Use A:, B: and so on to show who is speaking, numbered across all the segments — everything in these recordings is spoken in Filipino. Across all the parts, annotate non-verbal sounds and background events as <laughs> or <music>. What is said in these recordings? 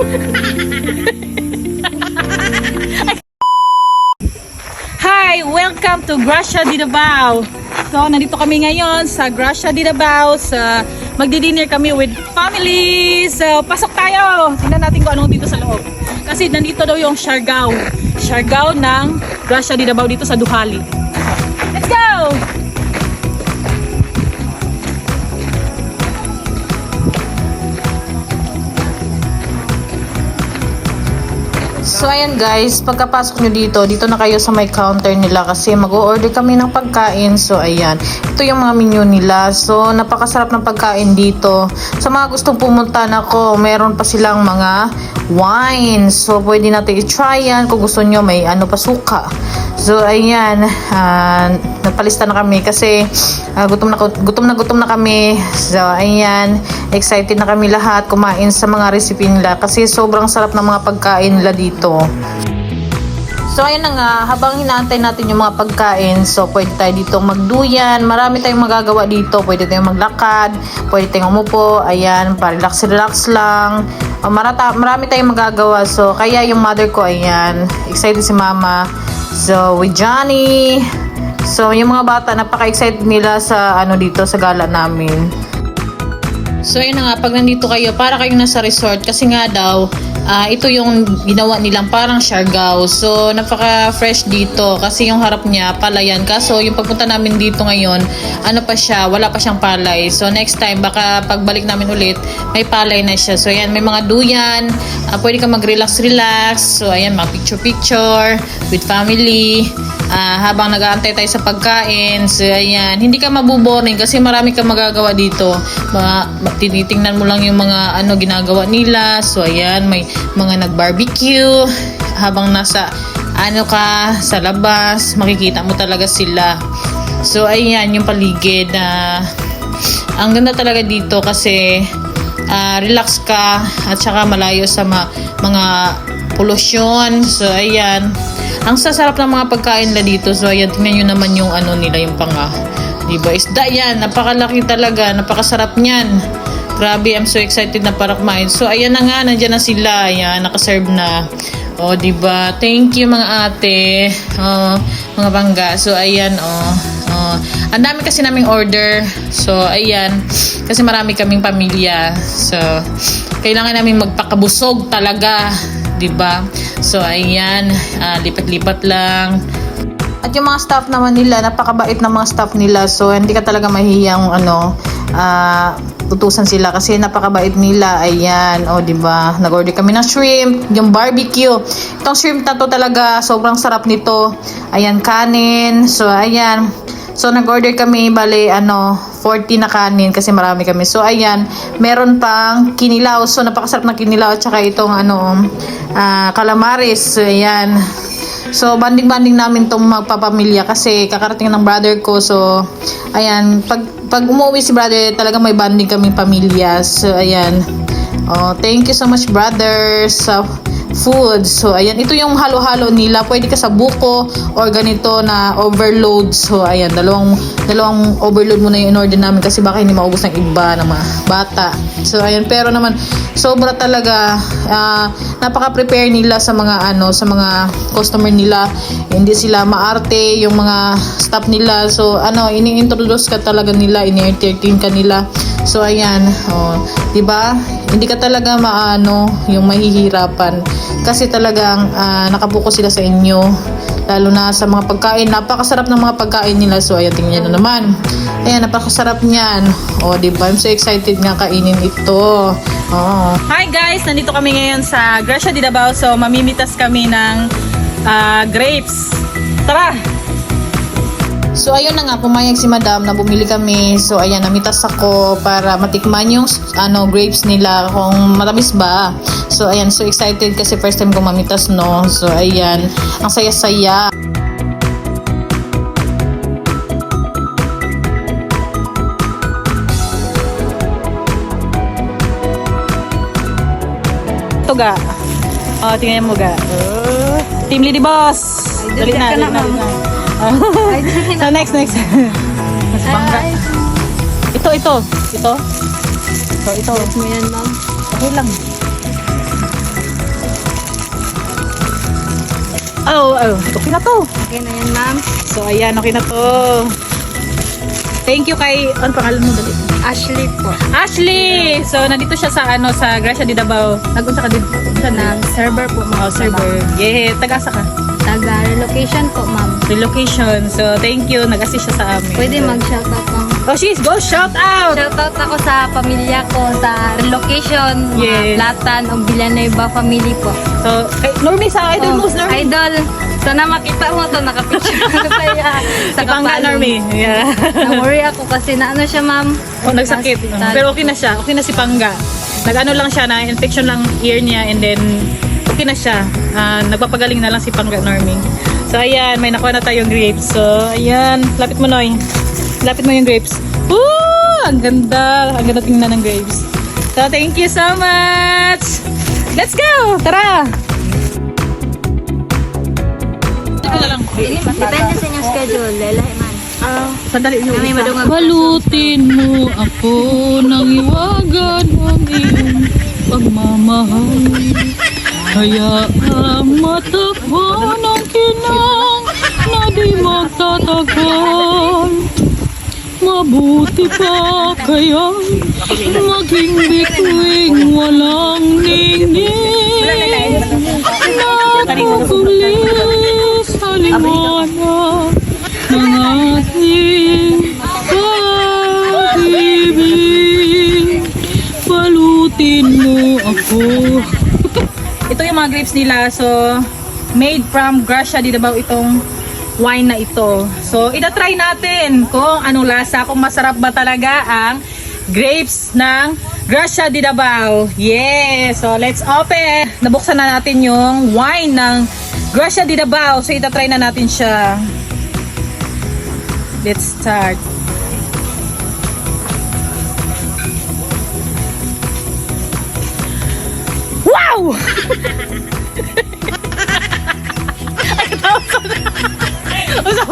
A: <laughs> Hi! Welcome to Gracia di Davao. So, nandito kami ngayon sa Gracia di Davao. Sa magdi-dinner kami with family. So, pasok tayo. Tingnan natin kung anong dito sa loob. Kasi nandito daw yung Siargao. Siargao ng Gracia di Davao dito sa Duhali.
B: So ayan guys, pagkapasok nyo dito, dito na kayo sa may counter nila kasi mag-order kami ng pagkain. So ayan, ito yung mga menu nila. So napakasarap ng pagkain dito. Sa mga gustong pumunta na ko, meron pa silang mga wine. So pwede natin i-try yan kung gusto nyo may ano pa suka. So ayan, uh, napalista na kami kasi ah, gutom na gutom na gutom na kami. So ayan, excited na kami lahat kumain sa mga recipe nila kasi sobrang sarap ng mga pagkain nila dito. So ayun na nga, habang hinaantay natin yung mga pagkain, so pwede tayo dito magduyan, marami tayong magagawa dito, pwede tayong maglakad, pwede tayong umupo, ayan, pa-relax-relax lang. Uh, marata, marami tayong magagawa, so kaya yung mother ko, ayan, excited si mama. So with Johnny, so yung mga bata, napaka-excited nila sa ano dito, sa gala namin. So ayun na nga, pag nandito kayo, para kayong nasa resort kasi nga daw, ah, ito yung ginawa nilang parang Siargao. So napaka-fresh dito kasi yung harap niya palayan. Kaso yung pagpunta namin dito ngayon, ano pa siya, wala pa siyang palay. So next time, baka pagbalik namin ulit, may palay na siya. So ayan, may mga duyan, ah, pwede ka mag-relax-relax. So ayan, mga picture-picture with family. Ah, habang nag-aantay tayo sa pagkain, so ayan, hindi ka mabuboring kasi marami kang magagawa dito. Mga, tinitingnan mo lang yung mga ano ginagawa nila. So ayan, may mga nag-barbecue habang nasa ano ka sa labas, makikita mo talaga sila. So ayan, yung paligid na ang ganda talaga dito kasi ah, relax ka at saka malayo sa ma- mga pollution. So ayan, ang sasarap ng mga pagkain nila dito. So ayan, tingnan nyo naman yung ano nila, yung panga. Diba? Isda yan. Napakalaki talaga. Napakasarap niyan. Grabe, I'm so excited na para kumain. So ayan na nga, nandiyan na sila. Ayan, nakaserve na. O, diba? Thank you mga ate. Oh, mga bangga. So ayan, oh. Oh, ang dami kasi naming order. So, ayan. Kasi marami kaming pamilya. So, kailangan namin magpakabusog talaga. ba? So, ayan. ah, lipat-lipat lang. At yung mga staff naman nila, napakabait ng mga staff nila. So, hindi ka talaga mahihiyang ano, ah, tutusan sila kasi napakabait nila. Ayan, o, di ba? Nag-order kami ng shrimp, yung barbecue. Itong shrimp na to talaga, sobrang sarap nito. Ayan, kanin. So, ayan. So, nag-order kami, bale, ano, 40 na kanin kasi marami kami. So, ayan, meron pang kinilaw. So, napakasarap ng kinilaw at saka itong, ano, ah, calamares. So, ayan. So, banding-banding namin tong magpapamilya kasi kakarating ng brother ko. So, ayan, pag, pag umuwi si brother, talaga may banding kaming pamilya. So, ayan. Oh, thank you so much, brother, sa food. So, ayan, ito yung halo-halo nila. Pwede ka sa buko or ganito na overload. So, ayan, dalawang, dalawang overload muna yung in-order namin kasi baka hindi maubos ng iba ng mga bata. So, ayan, pero naman, sobra talaga, ah, napaka-prepare nila sa mga, ano, sa mga customer nila. Hindi sila maarte, yung mga staff nila. So, ano, ini-introduce ka talaga nila, ini-entertain ka nila. So, ayan, oh, 'di ba? Hindi ka talaga maano, yung mahihirapan kasi talagang ah, nakabuko sila sa inyo. Lalo na sa mga pagkain, napakasarap ng mga pagkain nila. So, ayan, tingnan na naman. Ayan, napakasarap niyan. Oh, 'di ba? I'm so excited nga kainin ito. Oh.
A: Hi guys! Nandito kami ngayon sa Gracia di Davao. So, mamimitas kami ng ah, grapes. Tara!
B: So ayun na nga, pumayag si madam na bumili kami. So ayan, namitas ako para matikman yung ano grapes nila kung matamis ba. So ayan, so excited kasi first time ko mamitas no. So ayan, ang saya-saya.
A: Ito ga. Oh, tingnan mo ga. Oh. Team Lady Boss. Dali na, dali na. dali na. <laughs> so next, next. Mas. Ito, ito. Ito. So ito. Ito
C: mo yan, ma'am.
A: Okay lang. Oh, oh. Okay na to.
C: Okay na yan, ma'am.
A: So ayan, okay na to. Thank you kay, ano pangalan mo dali?
C: Ashley po.
A: Ashley! So, nandito siya sa, ano, sa Gracia de Davao. Nagunsa ka dito? Sa na,
C: server po, ma'am.
A: Oh, server. Yeah, taga sa ka?
C: Taga relocation po, ma'am.
A: Relocation. So, thank you. Nag-assist siya sa amin.
C: Pwede mag-shoutout ng
A: Oh, she's go shout out!
C: Shoutout ako sa pamilya ko sa relocation,
A: Yes.
C: o Villanueva family po.
A: So, kay Normie sa Idol
C: Oh,
A: Normie.
C: Idol, sana makita mo to nakapicture ko <laughs> sa iya.
A: Si Pangga, Normie. Yeah.
C: Na-worry ako kasi na ano siya, ma'am.
A: Oh, nagsakit.
C: Hospital.
A: Pero okay na siya. Okay na si Pangga. Nag-ano lang siya na infection lang ear niya and then okay na siya. Ah, nagpapagaling na lang si Pangga Norming. So ayan, may nakuha na tayong grapes. So ayan, lapit mo Noy. Lapit mo yung grapes. Woo! Ang ganda. Ang ganda tingnan ng grapes. So thank you so much. Let's go! Tara! Ito lang.
C: Depende sa inyong schedule, lelahi man.
A: Sandali yung
C: madungag.
A: Balutin mo ako ng iwagan ng iyong pagmamahal. Kaya ang matakpan ang kinang na di magtatagal. Mabuti pa kaya maging bituing walang ningning. Nakukulis sa liwanag ng ating pag-ibig. Balutin mo ako. Ito yung mga grapes nila. So, made from Gracia di Davao itong wine na ito. So, itatry natin kung anong lasa, kung masarap ba talaga ang grapes ng Gracia di Davao. Yes! So, let's open! Nabuksan na natin yung wine ng Gracia di Davao. So, itatry na natin siya. Let's start. Wow!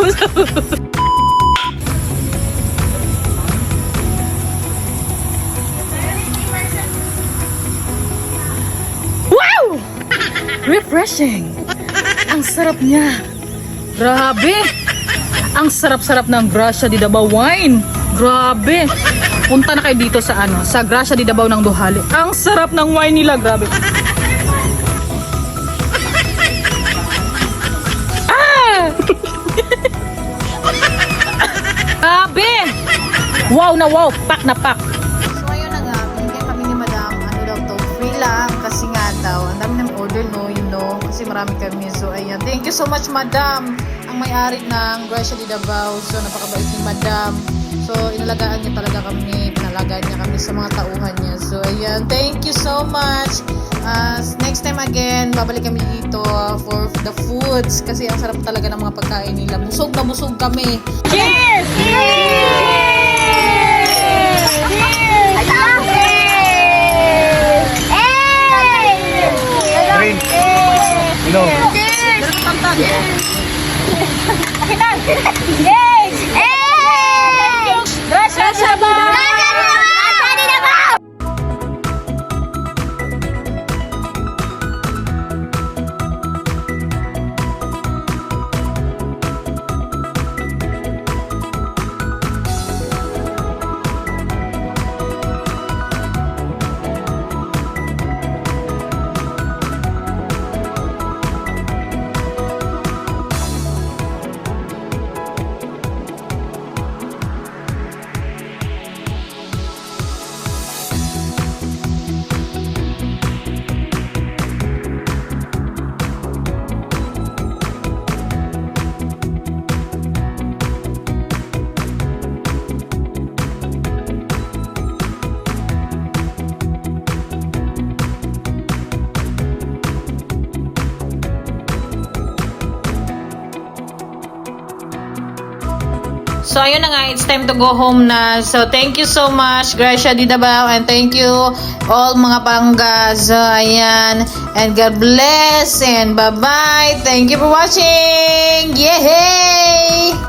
A: Usap, usap. Wow! Refreshing. Ang sarap niya. Grabe. Ang sarap-sarap ng Gracia di Davao wine. Grabe. Punta na kayo dito sa ano, sa Gracia di Davao ng Duhali. Ang sarap ng wine nila, grabe. Wow na wow, pak na pak.
B: So ayun na nga, binigay kami ni Madam, ano daw to, free lang kasi nga daw, ang dami ng order no, you know, kasi marami kami. So ayan, thank you so much Madam, ang may-ari ng Gracia di Davao. So napakabait ni Madam. So inalagaan niya talaga kami, pinalagaan niya kami sa mga tauhan niya. So ayan, thank you so much. Uh, next time again, babalik kami dito for the foods kasi ang sarap talaga ng mga pagkain nila. Busog na busog kami.
A: Cheers! Gracias,
B: So, ayun na nga, it's time to go home na. So, thank you so much, Gracia Di Davao, and thank you all mga pangga. So, ayan, and God bless, and bye-bye. Thank you for watching! Yay!